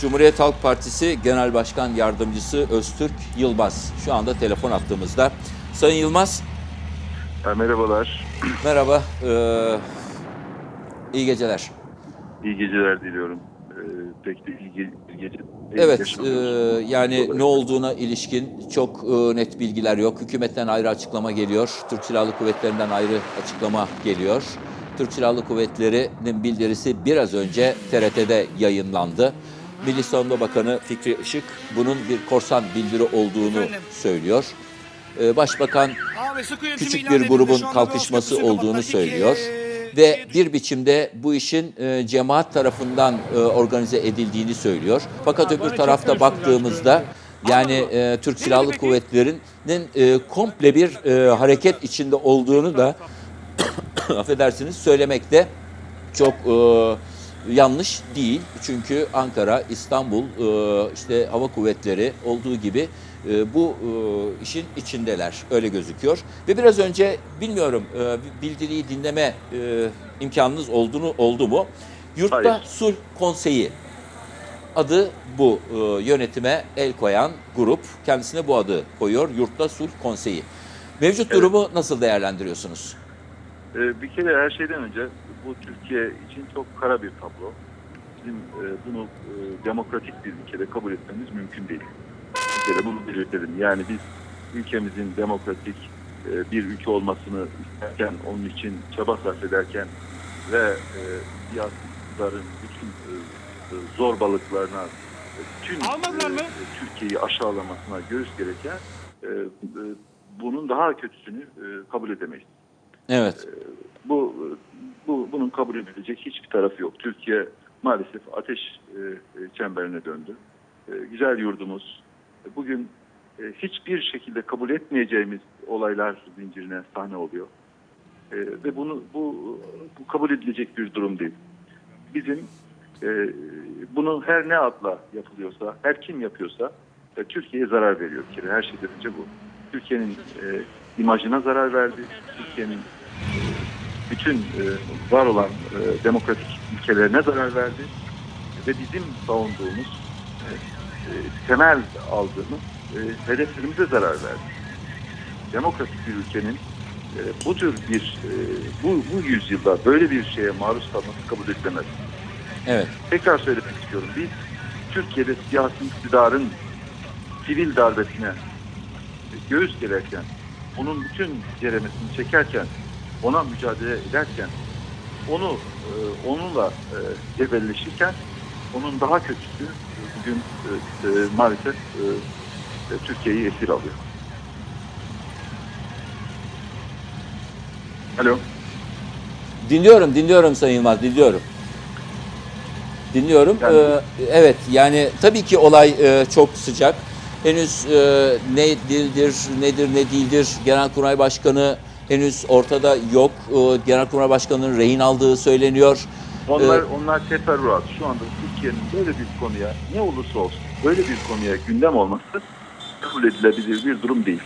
Cumhuriyet Halk Partisi Genel Başkan Yardımcısı Öztürk Yılmaz şu anda telefon attığımızda. Sayın Yılmaz, Ha, merhabalar. merhaba, ee, iyi geceler. İyi geceler diliyorum. Ee, pek de iyi ge- gece. Evet, e, yani ne olduğuna ilişkin çok e, net bilgiler yok. Hükümetten ayrı açıklama geliyor, Türk Silahlı Kuvvetleri'nden ayrı açıklama geliyor. Türk Silahlı Kuvvetleri'nin bildirisi biraz önce TRT'de yayınlandı. Milli Savunma Bakanı Fikri Işık bunun bir korsan bildiri olduğunu söylüyor. E, Başbakan küçük bir grubun kalkışması olduğunu söylüyor. eee, Ve bir biçimde bu işin e, cemaat tarafından e, organize edildiğini söylüyor. Fakat öbür tarafta baktığımızda yani e, Türk Silahlı Kuvvetleri'nin e, komple bir e, hareket içinde olduğunu da affedersiniz söylemekte çok e, yanlış değil. Çünkü Ankara, İstanbul, e, işte hava kuvvetleri olduğu gibi e, bu e, işin içindeler. Öyle gözüküyor. Ve biraz önce bilmiyorum bildiriyi dinleme imkanınız olduğunu oldu mu? Yurtta Hayır. Sulh Konseyi adı bu yönetime el koyan grup kendisine bu adı koyuyor. Yurtta Sulh Konseyi. Mevcut Evet. durumu nasıl değerlendiriyorsunuz? Ee, bir kere her şeyden önce bu Türkiye için çok kara bir tablo. Bizim e, bunu e, demokratik bir ülkede kabul etmemiz mümkün değil. Bir kere bunu belirtelim. Yani biz ülkemizin demokratik e, bir ülke olmasını isterken, onun için çaba sarf ederken ve e, bütün e, zorbalıklarına, bütün e? Türkiye'yi aşağılamasına göğüs gereken e, e, bunun daha kötüsünü e, kabul edemeyiz Evet. bu bu bunun kabul edilecek hiçbir tarafı yok. Türkiye maalesef ateş e, e, çemberine döndü. E, güzel yurdumuz bugün e, hiçbir şekilde kabul etmeyeceğimiz olaylar zincirine sahne oluyor. E, ve bunu bu, bu kabul edilecek bir durum değil. Bizim e, bunu her ne adla yapılıyorsa, her kim yapıyorsa Türkiye'ye zarar veriyor. Her şeyden önce bu. Türkiye'nin e, imajına zarar verdi. Türkiye'nin bütün e, var olan e, demokratik ülkelerine zarar verdi ve bizim savunduğumuz e, e, temel aldığımız e, hedeflerimize zarar verdi. Demokratik bir ülkenin e, bu tür bir e, bu, bu yüzyılda böyle bir şeye maruz kalması kabul edilemez. Evet. Tekrar söylemek istiyorum. Biz Türkiye'de siyasi iktidarın sivil darbesine göğüs gererken, onun bütün ceremesini çekerken, ona mücadele ederken, onu e, onunla e, cebelleşirken, onun daha kötüsü bugün e, e, maalesef e, e, Türkiye'yi esir alıyor. Alo. Dinliyorum, dinliyorum Sayın Yılmaz, dinliyorum. Dinliyorum. Yani- Ee, evet, yani tabii ki olay e, çok sıcak. Henüz e, ne değildir, nedir, ne değildir. Genelkurmay Başkanı henüz ortada yok. E, Genelkurmay Başkanı'nın rehin aldığı söyleniyor. Onlar Ee, onlar teferruat. Şu anda Türkiye'nin böyle bir konuya ne olursa olsun böyle bir konuya gündem olması kabul edilebilir bir durum değil.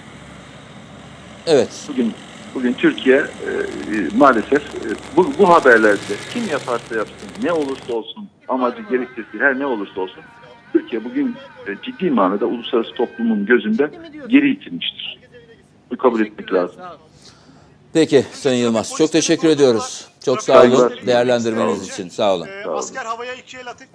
Evet, Bugün bugün Türkiye e, e, maalesef e, bu, bu haberlerde kim yaparsa yapsın ne olursa olsun amacı gerekçesi her ne olursa olsun Türkiye bugün e, ciddi manada uluslararası toplumun gözünde geri itilmiştir. Bu kabul etmek lazım. Peki Sayın Yılmaz. Çok teşekkür ediyoruz. Çok sağ olun değerlendirmeniz için. Sağ olun. Ee, asker havaya ikiye el atıp